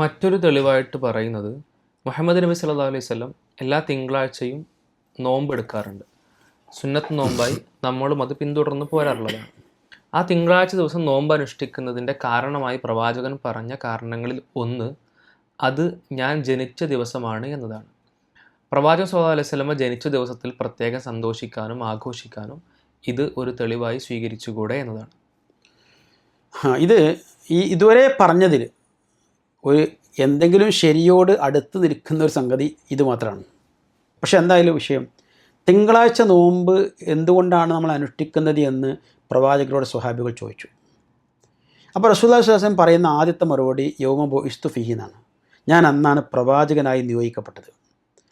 മറ്റൊരു തെളിവായിട്ട് പറയുന്നത് മുഹമ്മദ് നബി സല്ലല്ലാഹു അലൈഹി വസല്ലം എല്ലാ തിങ്കളാഴ്ചയും നോമ്പ് എടുക്കാറുണ്ട്. സുന്നത്ത് നോമ്പായി നമ്മളും അത് പിന്തുടർന്ന് പോരാറുള്ളതാണ്. ആ തിങ്കളാഴ്ച ദിവസം നോമ്പ് അനുഷ്ഠിക്കുന്നതിന്റെ കാരണമായി പ്രവാചകൻ പറഞ്ഞ കാരണങ്ങളിൽ ഒന്ന് അത് ഞാൻ ജനിച്ച ദിവസമാണ് എന്നതാണ്. പ്രവാചകൻ സല്ലല്ലാഹു അലൈഹി വസല്ലമ ജനിച്ച ദിവസത്തിൽ പ്രത്യേകം സന്തോഷിക്കാനും ആഘോഷിക്കാനും ഇത് ഒരു തെളിവായി സ്വീകരിച്ചുകൂടെ എന്നതാണ്. ഇത് ഈ ഇതുവരെ പറഞ്ഞതിൽ ഒരു എന്തെങ്കിലും ശരിയോട് അടുത്ത് നിൽക്കുന്ന ഒരു സംഗതി ഇത് മാത്രമാണ്. പക്ഷെ എന്തായാലും വിഷയം. തിങ്കളാഴ്ച നോമ്പ് എന്തുകൊണ്ടാണ് നമ്മൾ അനുഷ്ഠിക്കുന്നത് എന്ന് പ്രവാചകരോട് സ്വഹാബികൾ ചോദിച്ചു. അപ്പോൾ റസൂല്ലാ സ്വലാസം പറയുന്ന ആദ്യത്തെ മറുപടി യൗമ ബോ ഇസ്തു ഫിഹി എന്നാണ്. ഞാൻ അന്നാണ് പ്രവാചകനായി നിയോഗിക്കപ്പെട്ടത്.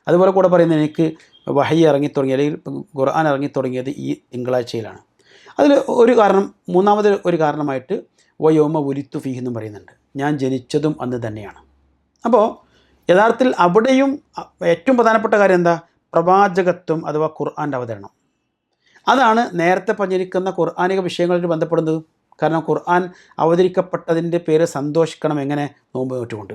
അതുപോലെ കൂടെ പറയുന്നത് എനിക്ക് വഹി ഇറങ്ങിത്തുടങ്ങി അല്ലെങ്കിൽ ഖുർആൻ ഇറങ്ങിത്തുടങ്ങിയത് ഈ തിങ്കളാഴ്ചയിലാണ്. അതിൽ ഒരു കാരണം മൂന്നാമത് ഒരു കാരണമായിട്ട് വയോമ യോമ ഉലിത്തു ഫീഹ് എന്നും പറയുന്നുണ്ട്. ഞാൻ ജനിച്ചതും അന്ന് തന്നെയാണ്. അപ്പോൾ യഥാർത്ഥത്തിൽ അവിടെയും ഏറ്റവും പ്രധാനപ്പെട്ട കാര്യം എന്താ? പ്രവാചകത്വം അഥവാ ഖുർആന്റെ അവതരണം. അതാണ് നേരത്തെ പറഞ്ഞിരിക്കുന്ന ഖുർആാനിക വിഷയങ്ങളായിട്ട് ബന്ധപ്പെടുന്നത്. കാരണം ഖുർആൻ അവതരിക്കപ്പെട്ടതിന്റെ പേര് സന്തോഷിക്കണം എങ്ങനെ? നോമ്പ് നോറ്റുകൊണ്ട്.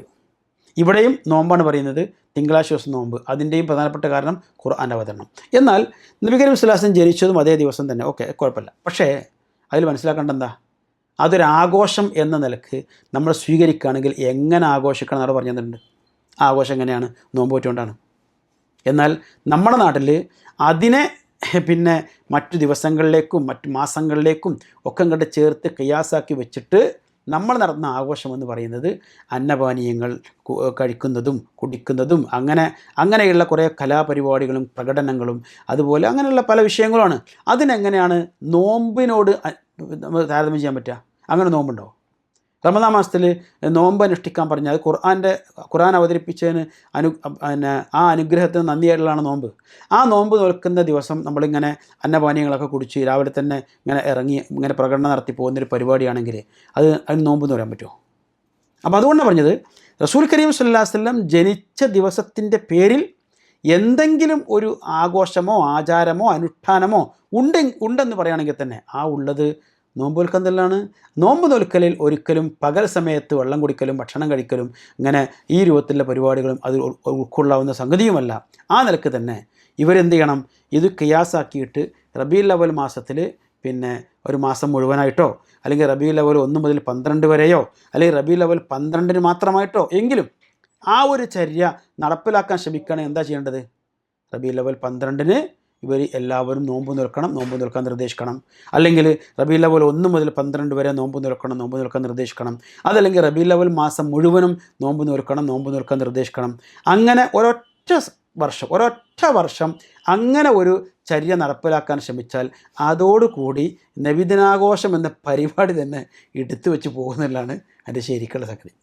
ഇവിടെയും നോമ്പാണ് പറയുന്നത്. തിങ്കളാഴ്ച ദിവസം നോമ്പ്. അതിന്റെയും പ്രധാനപ്പെട്ട കാരണം ഖുർആന്റെ അവതരണം. എന്നാൽ നബി കരീം വിശ്വാസം ജനിച്ചതും അതേ ദിവസം തന്നെ. ഓക്കെ കുഴപ്പമില്ല. പക്ഷേ അതിൽ മനസ്സിലാക്കേണ്ട എന്താ? അതൊരു ആഘോഷം എന്ന നിലയ്ക്ക് നമ്മൾ സ്വീകരിക്കുകയാണെങ്കിൽ എങ്ങനെ ആഘോഷിക്കണം എന്നവിടെ പറഞ്ഞിട്ടുണ്ട് ആഘോഷം എങ്ങനെയാണ്? നോമ്പ് പറ്റുകൊണ്ടാണ്. എന്നാൽ നമ്മുടെ നാട്ടിൽ അതിനെ പിന്നെ മറ്റു ദിവസങ്ങളിലേക്കും മറ്റു മാസങ്ങളിലേക്കും ഒക്കെ കണ്ട് ചേർത്ത് കയ്യാസാക്കി വെച്ചിട്ട് നമ്മൾ നടത്തുന്ന ആഘോഷം എന്ന് പറയുന്നത് അന്നപാനീയങ്ങൾ കഴിക്കുന്നതും കുടിക്കുന്നതും അങ്ങനെ അങ്ങനെയുള്ള കുറേ കലാപരിപാടികളും പ്രകടനങ്ങളും അതുപോലെ അങ്ങനെയുള്ള പല വിഷയങ്ങളുമാണ്. അതിനെങ്ങനെയാണ് നോമ്പിനോട് നമ്മൾ താരതമ്യം ചെയ്യാൻ പറ്റുക. അങ്ങനെ നോമ്പുണ്ടോ? റമദാ മാസത്തിൽ നോമ്പ് അനുഷ്ഠിക്കാൻ പറഞ്ഞാൽ അത് ഖുർആന്റെ ഖുർആൻ അവതരിപ്പിച്ചതിന് അനു പിന്നെ ആ അനുഗ്രഹത്തിന് നന്ദിയായിട്ടുള്ളതാണ് നോമ്പ്. ആ നോമ്പ് നോൽക്കുന്ന ദിവസം നമ്മളിങ്ങനെ അന്നപാനീയങ്ങളൊക്കെ കുടിച്ച് രാവിലെ തന്നെ ഇങ്ങനെ ഇറങ്ങി ഇങ്ങനെ പ്രകടനം നടത്തി പോകുന്നൊരു പരിപാടിയാണെങ്കിൽ അത് അതിന് നോമ്പ് എന്ന് പറയാൻ പറ്റുമോ? അപ്പോൾ അതുകൊണ്ടാണ് പറഞ്ഞത് റസൂൽ കരീം വസല്ലം ജനിച്ച ദിവസത്തിന്റെ പേരിൽ എന്തെങ്കിലും ഒരു ആഘോഷമോ ആചാരമോ അനുഷ്ഠാനമോ ഉണ്ട് ഉണ്ടെന്ന് പറയുകയാണെങ്കിൽ തന്നെ ആ ഉള്ളത് നോമ്പ് നോൽക്കുന്നതിലാണ് നോമ്പ് നോൽക്കലിൽ ഒരിക്കലും പകൽ സമയത്ത് വെള്ളം കുടിക്കലും ഭക്ഷണം കഴിക്കലും ഇങ്ങനെ ഈ രൂപത്തിലുള്ള പരിപാടികളും അത് ഉൾക്കൊള്ളാവുന്ന സംഗതിയുമല്ല. ആ നിലയ്ക്ക് തന്നെ ഇവരെന്ത് ചെയ്യണം? ഇത് കിയാസാക്കിയിട്ട് റബീ ലവൽ മാസത്തിൽ പിന്നെ ഒരു മാസം മുഴുവനായിട്ടോ അല്ലെങ്കിൽ റബീ ലവൽ ഒന്ന് മുതൽ പന്ത്രണ്ട് വരെയോ അല്ലെങ്കിൽ റബീ ലവൽ പന്ത്രണ്ടിന് മാത്രമായിട്ടോ എങ്കിലും ആ ഒരു ചര്യ നടപ്പിലാക്കാൻ ശ്രമിക്കണം എന്താ ചെയ്യേണ്ടത്? റബി ലെവൽ പന്ത്രണ്ടിന് ഇവർ എല്ലാവരും നോമ്പ് നിൽക്കണം നോമ്പ് നിൽക്കാൻ നിർദ്ദേശിക്കണം. അല്ലെങ്കിൽ റബി ലെവൽ ഒന്ന് മുതൽ പന്ത്രണ്ട് വരെ നോമ്പ് നിൽക്കണം നോമ്പ് നിൽക്കാൻ നിർദ്ദേശിക്കണം. അതല്ലെങ്കിൽ റബി ലെവൽ മാസം മുഴുവനും നോമ്പ് നിൽക്കണം നോമ്പ് നിൽക്കാൻ നിർദ്ദേശിക്കണം. അങ്ങനെ ഒരൊറ്റ വർഷം ഒരൊറ്റ വർഷം അങ്ങനെ ഒരു ചര്യ നടപ്പിലാക്കാൻ ശ്രമിച്ചാൽ അതോടുകൂടി നബിദിനാഘോഷം എന്ന പരിപാടി തന്നെ എടുത്തു വെച്ച് പോകുന്നതിലാണ് അതിന്റെ ശരിക്കുള്ള സംഗതി.